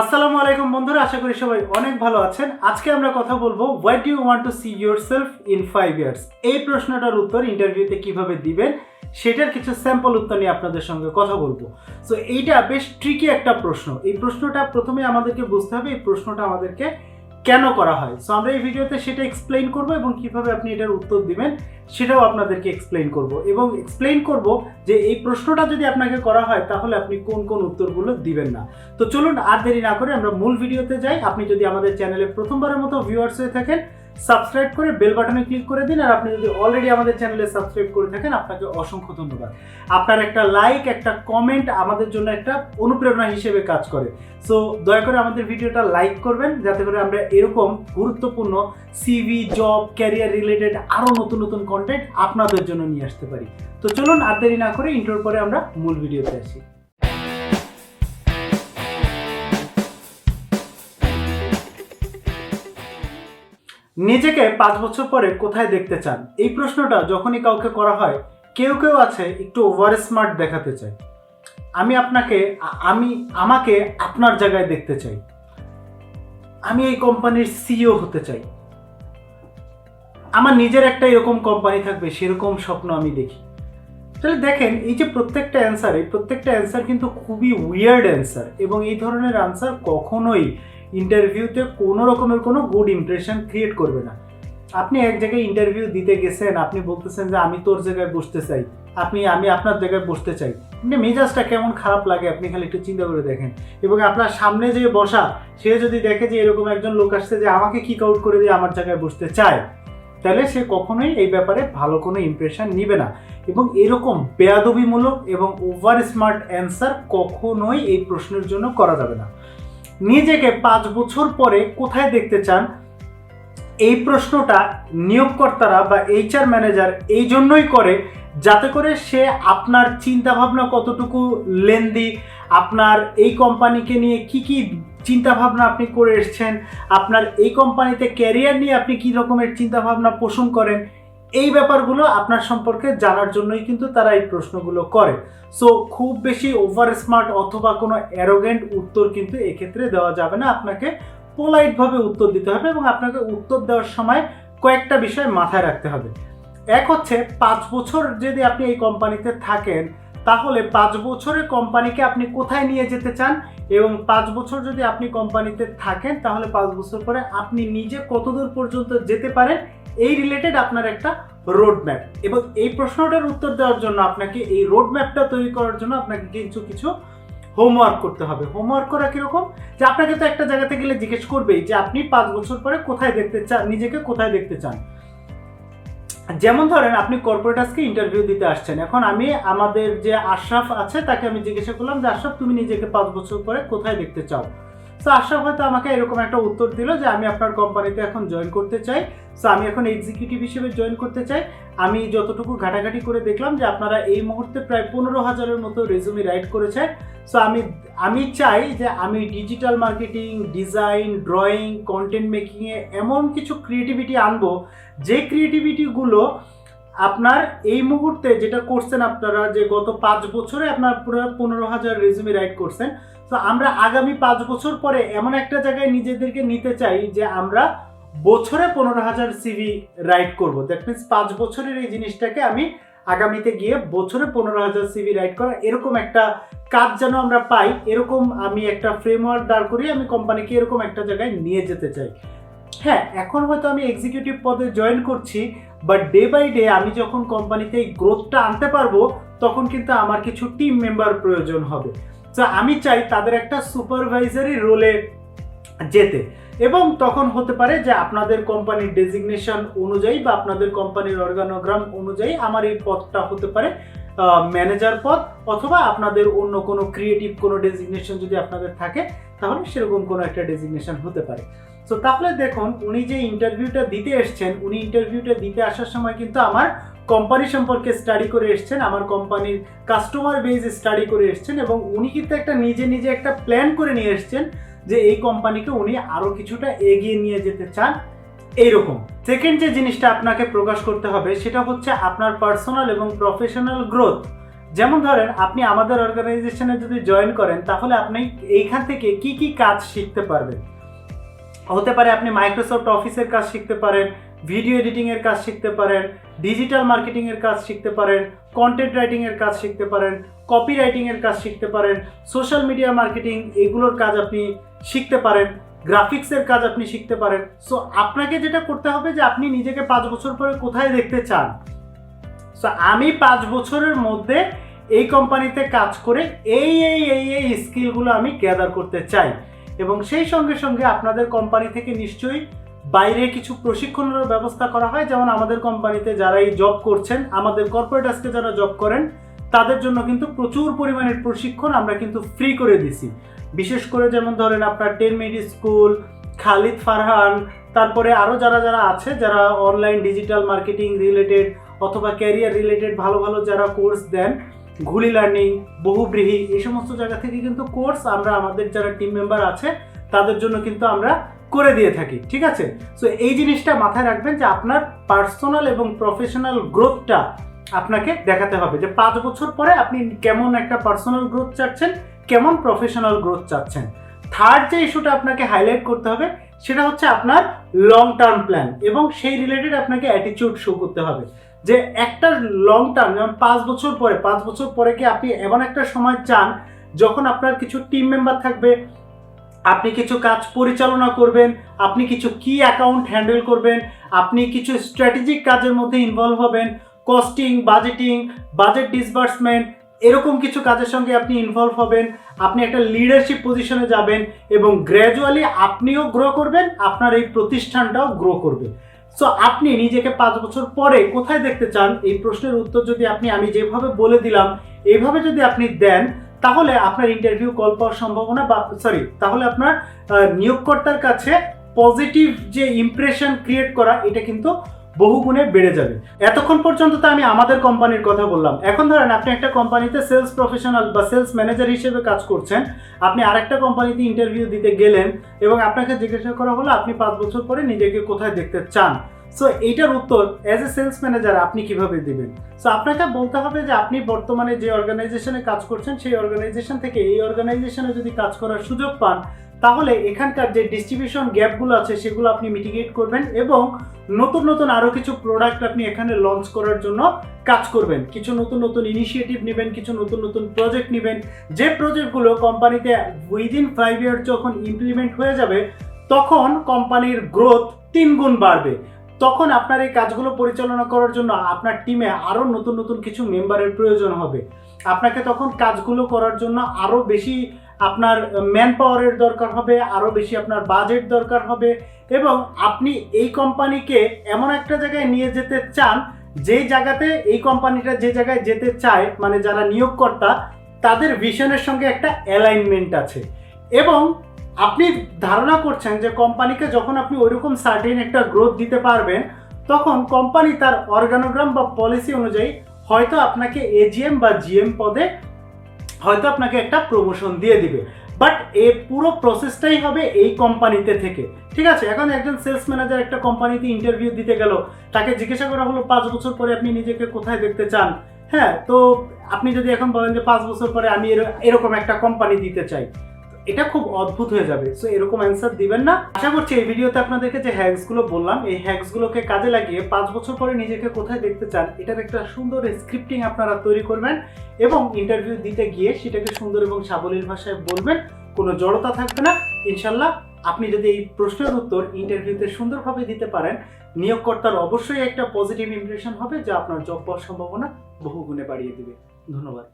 আসসালামু আলাইকুম বন্ধুরা, আশা করি সবাই অনেক ভালো আছেন। আজকে আমরা কথা বলব what do you want to see yourself in five years এই প্রশ্নটার উত্তর ইন্টারভিউতে কীভাবে দিবেন, সেটার কিছু স্যাম্পল উত্তর নিয়ে আপনাদের সঙ্গে কথা বলব। সো এইটা বেশ ট্রিকি একটা প্রশ্ন। এই প্রশ্নটা প্রথমে আমাদেরকে বুঝতে হবে, এই প্রশ্নটা আমাদেরকে কেন করা হয়? সো আমরা এই ভিডিওতে সেটা এক্সপ্লেইন করব এবং কীভাবে আপনি এটার উত্তর দিবেন, সেটাও আপনাদেরকে এক্সপ্লেইন করব। এবং এক্সপ্লেইন করব যে এই প্রশ্নটা যদি আপনাকে করা হয়, তাহলে আপনি কোন কোন উত্তরগুলো দিবেন না। তো চলুন আর দেরি না করে আমরা মূল ভিডিওতে যাই। আপনি যদি আমাদের চ্যানেলে প্রথমবারের মতো ভিউয়ার্স হয়ে থাকেন সাবস্ক্রাইব করে বেল বাটনে ক্লিক করে দিন আর আপনি যদি অলরেডি আমাদের চ্যানেলে সাবস্ক্রাইব করে থাকেন, আপনাকে অসংখ্য ধন্যবাদ। আপনার একটা লাইক একটা কমেন্ট আমাদের জন্য একটা অনুপ্রেরণা হিসেবে কাজ করে। সো দয়া করে আমাদের ভিডিওটা লাইক করবেন, যাতে করে আমরা এরকম গুরুত্বপূর্ণ সিভি জব ক্যারিয়ার রিলেটেড আরও নতুন নতুন কন্টেন্ট আপনাদের জন্য নিয়ে আসতে পারি। তো চলুন আর দেরি না করে ইন্টার পরে আমরা মূল ভিডিওতে আসি। নিজেকে পাঁচ বছর পরে কোথায় দেখতে চান? এই প্রশ্নটা যখনই কাউকে করা হয়, কেউ কেউ আছে একটু ওভার স্মার্ট দেখাতে চায়। আমি আপনাকে আমি, আমাকে আপনার জায়গায় দেখতে চাই। আমি এই কোম্পানির সিইও হতে চাই। আমার নিজের একটা এরকম কোম্পানি থাকবে, সেরকম স্বপ্ন আমি দেখি। তাহলে দেখেন, এই যে প্রত্যেকটা অ্যান্সার এই প্রত্যেকটা অ্যান্সার কিন্তু খুবই উইয়ার্ড অ্যান্সার এবং এই ধরনের আনসার কখনোই ইন্টারভিউতে কোনো রকমের কোনো গুড ইমপ্রেশন ক্রিয়েট করবে না। আপনি এক জায়গায় ইন্টারভিউ দিতে গেছেন, আপনি বলতেছেন যে আমি তোর জায়গায় বসতে চাই, আপনি, আমি আপনার জায়গায় বসতে চাই। আপনি মেজাজটা কেমন খারাপ লাগে, আপনি খালি একটু চিন্তা করে দেখেন। এবং আপনার সামনে যে বসা, সে যদি দেখে যে এরকম একজন লোক আসছে যে আমাকে কিক আউট করে দিয়ে আমার জায়গায় বসতে চায়, তাহলে সে কখনোই এই ব্যাপারে ভালো কোনো ইমপ্রেশন নিবে না। এবং এরকম বেয়াদবিমূলক এবং ওভার স্মার্ট অ্যান্সার কখনোই এই প্রশ্নের জন্য করা যাবে না। নিজেকে পাঁচ বছর পরে কোথায় দেখতে চান? এই প্রশ্নটা নিয়োগকর্তারা বা এইচআর ম্যানেজার এই জন্যই করে, যাতে করে সে আপনার চিন্তা ভাবনা কতটুকু লেন্দি আপনার এই কোম্পানিকে নিয়ে কি কি চিন্তা ভাবনা আপনি করে এসছেন, আপনার এই কোম্পানিতে ক্যারিয়ার নিয়ে আপনি কি রকমের চিন্তা ভাবনা পোষণ করেন এই ব্যাপারগুলো আপনার সম্পর্কে জানার জন্যই কিন্তু তারা এই প্রশ্নগুলো করে। সো খুব বেশি ওভার স্মার্ট অথবা কোনো অ্যারোগেন্ট উত্তর কিন্তু এক্ষেত্রে দেওয়া যাবে না। আপনাকে পোলাইটভাবে উত্তর দিতে হবে এবং আপনাকে উত্তর দেওয়ার সময় কয়েকটা বিষয় মাথায় রাখতে হবে। এক হচ্ছে, পাঁচ বছর যদি আপনি এই কোম্পানিতে থাকেন, তাহলে পাঁচ বছরের কোম্পানিকে আপনি কোথায় নিয়ে যেতে চান? এবং পাঁচ বছর যদি আপনি কোম্পানিতে থাকেন, তাহলে পাঁচ বছর পরে আপনি নিজে কতদূর পর্যন্ত যেতে পারেন? এই রিলেটেড আপনার একটা রোড ম্যাপ এবং এই প্রশ্নটার উত্তর দেওয়ার জন্য আপনাকে এই রোড ম্যাপটা তৈরি করার জন্য আপনাকে কিছু কিছু হোমওয়ার্ক করতে হবে। হোমওয়ার্ক করা কীরকম? যে আপনাকে তো একটা জায়গাতে গেলে জিজ্ঞেস করবেই যে আপনি পাঁচ বছর পরে কোথায় দেখতে চান নিজেকে কোথায় দেখতে চান? যেমন ধরেন আপনি কর্পোরেট আজকে ইন্টারভিউ দিতে আসছেন। এখন আমি আমাদের যে আশরাফ আছে তাকে আমি জিজ্ঞাসা করলাম যে আশরাফ, তুমি নিজেকে পাঁচ বছর পরে কোথায় দেখতে চাও? তো আশা হয়তো আমাকে এরকম একটা উত্তর দিল যে আমি আপনার কোম্পানিতে এখন জয়েন করতে চাই। সো আমি এখন এক্সিকিউটিভ হিসেবে জয়েন করতে চাই। আমি যতটুকু ঘাটাঘাটি করে দেখলাম যে আপনারা এই মুহূর্তে প্রায় পনেরো হাজারের মতো রেজুমি রাইট করেছে। সো আমি আমি চাই যে আমি digital marketing design drawing content মেকিংয়ে এমন কিছু ক্রিয়েটিভিটি আনব, যে ক্রিয়েটিভিটিগুলো আপনার এই মুহূর্তে যেটা করছেন আপনারা যে গত পাঁচ বছরে আপনার পুরো পনেরো হাজার রেজুমি রাইট করছেন তো আমরা আগামী পাঁচ বছর পরে এমন একটা জায়গায় নিজেদেরকে নিতে চাই যে আমরা বছরে পনেরো হাজার সিভি রাইট করব। দ্যাট মিনস পাঁচ বছরের এই জিনিসটাকে আমি আগামীতে গিয়ে বছরে পনেরো হাজার সিভি রাইট করা, এরকম একটা কাজ যেন আমরা পাই, এরকম আমি একটা ফ্রেমওয়ার্ক দাঁড় করিয়ে আমি কোম্পানিকে এরকম একটা জায়গায় নিয়ে যেতে চাই। হ্যাঁ এখন হয়তো আমি এক্সিকিউটিভ পদে জয়েন করছি বাট ডে বাই ডে আমি যখন কোম্পানিতে এই গ্রোথটা আনতে পারব, তখন কিন্তু আমার কিছু টিম মেম্বার প্রয়োজন হবে। তো আমি চাই তাদের একটা সুপারভাইজারি রোলে যেতে। এবং তখন হতে পারে যে আপনাদের কোম্পানির ডেজিগনেশন অনুযায়ী বা আপনাদের কোম্পানির অর্গানোগ্রাম অনুযায়ী আমার এই পদটা হতে পারে ম্যানেজার পদ অথবা আপনাদের অন্য কোনো ক্রিয়েটিভ কোনো ডেজিগনেশন যদি আপনাদের থাকে, তাহলে সেরকম কোনো একটা ডেজিগনেশন হতে পারে। তো তাহলে দেখুন, উনি যে ইন্টারভিউটা দিতে এসছেন, উনি ইন্টারভিউটা দিতে আসার সময় কিন্তু আমার কোম্পানি সম্পর্কে স্টাডি করে এসছেন, আমার কোম্পানির কাস্টমার বেজ স্টাডি করে এসছেন এবং উনি কিন্তু একটা নিজে নিজে একটা প্ল্যান করে নিয়ে এসছেন যে এই কোম্পানিকে উনি আরও কিছুটা এগিয়ে নিয়ে যেতে চান। এইরকম। সেকেন্ড যে জিনিসটা আপনাকে প্রকাশ করতে হবে, সেটা হচ্ছে আপনার পার্সোনাল এবং প্রফেশনাল গ্রোথ যেমন ধরেন, আপনি আমাদের অর্গানাইজেশনে যদি জয়েন করেন, তাহলে আপনি এইখান থেকে কি কি কাজ শিখতে পারবেন? হতে পারে আপনি মাইক্রোসফট অফিসের কাজ শিখতে পারেন ভিডিও এডিটিংয়ের কাজ শিখতে পারেন ডিজিটাল মার্কেটিংয়ের কাজ শিখতে পারেন কন্টেন্ট রাইটিংয়ের কাজ শিখতে পারেন কপি রাইটিংয়ের কাজ শিখতে পারেন সোশ্যাল মিডিয়া মার্কেটিং এগুলোর কাজ আপনি শিখতে পারেন গ্রাফিক্সের কাজ আপনি শিখতে পারেন। সো আপনাকে যেটা করতে হবে যে আপনি নিজেকে পাঁচ বছর পরে কোথায় দেখতে চান? সো আমি পাঁচ বছরের মধ্যে এই কোম্পানিতে কাজ করে এই এই এই এই স্কিলগুলো আমি গ্যাদার করতে চাই। এবং সেই সঙ্গে সঙ্গে আপনাদের কোম্পানি থেকে নিশ্চয়ই বাইরে কিছু প্রশিক্ষণের ব্যবস্থা করা হয়, যেমন আমাদের কোম্পানিতে যারা এই জব করছেন, আমাদের কর্পোরেট আজকে যারা জব করেন, তাদের জন্য কিন্তু প্রচুর পরিমাণের প্রশিক্ষণ আমরা কিন্তু ফ্রি করে দিছি। বিশেষ করে যেমন ধরেন আপনার ten minute school, Khalid Farhan, তারপরে আরও যারা যারা আছে, যারা অনলাইন ডিজিটাল মার্কেটিং রিলেটেড অথবা ক্যারিয়ার রিলেটেড ভালো ভালো যারা কোর্স দেন, ঘুলি লার্নিং বহুব্রীহি, এই সমস্ত জায়গা থেকে কিন্তু কোর্স আমরা আমাদের যারা টিম মেম্বার আছে, তাদের জন্য কিন্তু আমরা করে দিয়ে থাকি, ঠিক আছে? সো এই জিনিসটা মাথায় রাখবেন যে আপনার পার্সোনাল এবং প্রফেশনাল গ্রোথটা আপনাকে দেখাতে হবে যে পাঁচ বছর পরে আপনি কেমন একটা পার্সোনাল গ্রোথ চাচ্ছেন, কেমন প্রফেশনাল গ্রোথ চাচ্ছেন। থার্ড যে ইস্যুটা আপনাকে হাইলাইট করতে হবে, সেটা হচ্ছে আপনার লং টার্ম প্ল্যান এবং সেই রিলেটেড আপনাকে অ্যাটিটিউড শো করতে হবে যে একটা লং টার্ম যেমন পাঁচ বছর পরে, পাঁচ বছর পরে কি আপনি এমন একটা সময় চান যখন আপনার কিছু টিম মেম্বার থাকবে আপনি কিছু কাজ পরিচালনা করবেন, আপনি কিছু কি অ্যাকাউন্ট হ্যান্ডেল করবেন, আপনি কিছু স্ট্র্যাটেজিক কাজের মধ্যে ইনভলভ হবেন কস্টিং বাজেটিং বাজেট ডিসবার্সমেন্ট এরকম কিছু কাজের সঙ্গে আপনি ইনভলভ হবেন, আপনি একটা লিডারশিপ পজিশনে যাবেন এবং গ্র্যাজুয়ালি আপনিও গ্রো করবেন, আপনার এই প্রতিষ্ঠানটাও গ্রো করবে। সো আপনি নিজেকে পাঁচ বছর পরে কোথায় দেখতে চান? এই প্রশ্নের উত্তর যদি আপনি, আমি যেভাবে বলে দিলাম, এইভাবে যদি আপনি দেন তাহলে আপনার ইন্টারভিউ কল পাওয়ার সম্ভাবনা বা সরি তাহলে আপনার নিয়োগকর্তার কাছে পজিটিভ যে ইমপ্রেশন ক্রিয়েট করা, এটা কিন্তু বহুগুণে বেড়ে যাবে। এতক্ষণ পর্যন্ত তো আমি আমাদের কোম্পানির কথা বললাম। এখন ধরেন আপনি একটা কোম্পানিতে সেলস প্রফেশনাল বা সেলস ম্যানেজার হিসেবে কাজ করছেন, আপনি আরেকটা কোম্পানিতে ইন্টারভিউ দিতে গেলেন এবং আপনাকে জিজ্ঞাসা করা হলো, আপনি পাঁচ বছর পরে নিজেকে কোথায় দেখতে চান? সো এইটার উত্তর অ্যাজ এ সেলস ম্যানেজার আপনি কীভাবে দিবেন? সো আপনাকে বলতে হবে যে আপনি বর্তমানে যে অর্গানাইজেশনে কাজ করছেন, সেই অর্গানাইজেশন থেকে এই অর্গানাইজেশনে যদি কাজ করার সুযোগ পান, তাহলে এখানকার যে ডিস্ট্রিবিউশন গ্যাপগুলো আছে, সেগুলো আপনি মিটিগেট করবেন এবং নতুন নতুন আরও কিছু প্রোডাক্ট আপনি এখানে লঞ্চ করার জন্য কাজ করবেন। কিছু নতুন নতুন ইনিশিয়েটিভ নেবেন, কিছু নতুন নতুন প্রজেক্ট নেবেন। যে প্রজেক্টগুলো কোম্পানিতে উইদিন ফাইভ ইয়ার যখন ইমপ্লিমেন্ট হয়ে যাবে, তখন কোম্পানির গ্রোথ তিন গুণ বাড়বে। তখন আপনার এই কাজগুলো পরিচালনা করার জন্য আপনার টিমে আরও নতুন নতুন কিছু মেম্বারের প্রয়োজন হবে। আপনাকে তখন কাজগুলো করার জন্য আরও বেশি আপনার ম্যান পাওয়ারের দরকার হবে আরও বেশি আপনার বাজেট দরকার হবে এবং আপনি এই কোম্পানিকে এমন একটা জায়গায় নিয়ে যেতে চান, যেই জায়গাতে এই কোম্পানিটা যে জায়গায় যেতে চায় মানে যারা নিয়োগকর্তা, তাদের ভিশনের সঙ্গে একটা অ্যালাইনমেন্ট আছে। এবং আপনি ধারণা করছেন যে কোম্পানিকে যখন আপনি ওইরকম সার্টিন একটা গ্রোথ দিতে পারবেন, তখন কোম্পানি তার অর্গানোগ্রাম বা পলিসি অনুযায়ী হয়তো আপনাকে এজিএম বা জিএম পদে হয়তো আপনাকে একটা প্রমোশন দিয়ে দিবে। বাট এ পুরো প্রসেসটাই হবে এই কোম্পানিতে থেকে। ঠিক আছে? এখন একজন সেলস ম্যানেজার একটা কোম্পানিতে ইন্টারভিউ দিতে গেল। তাকে জিজ্ঞাসা করা হলো, পাঁচ বছর পরে আপনি নিজেকে কোথায় দেখতে চান? হ্যাঁ তো আপনি যদি এখন বলেন যে পাঁচ বছর পরে আমি এর- এরকম একটা কোম্পানি দিতে চাই। এটা খুব অদ্ভুত হয়ে যাবে। সো এরকম অ্যান্সার দিবেন না। আশা করছি এই ভিডিওতে আপনাদেরকে যে হ্যাকসগুলো বললাম, এই হ্যাকসগুলোকে কাজে লাগিয়ে পাঁচ বছর পরে নিজেকে কোথায় দেখতে চান, এটার একটা সুন্দর স্ক্রিপ্টিং আপনারা তৈরি করবেন এবং ইন্টারভিউ দিতে গিয়ে সেটাকে সুন্দর এবং সাবলীল ভাষায় বলবেন, কোনো জড়তা থাকবে না। ইনশাল্লাহ আপনি যদি এই প্রশ্নের উত্তর ইন্টারভিউতে সুন্দরভাবে দিতে পারেন, নিয়োগকর্তার অবশ্যই একটা পজিটিভ ইমপ্রেশন হবে, যা আপনার জব পাওয়ার সম্ভাবনা বহুগুণে বাড়িয়ে দেবে। ধন্যবাদ।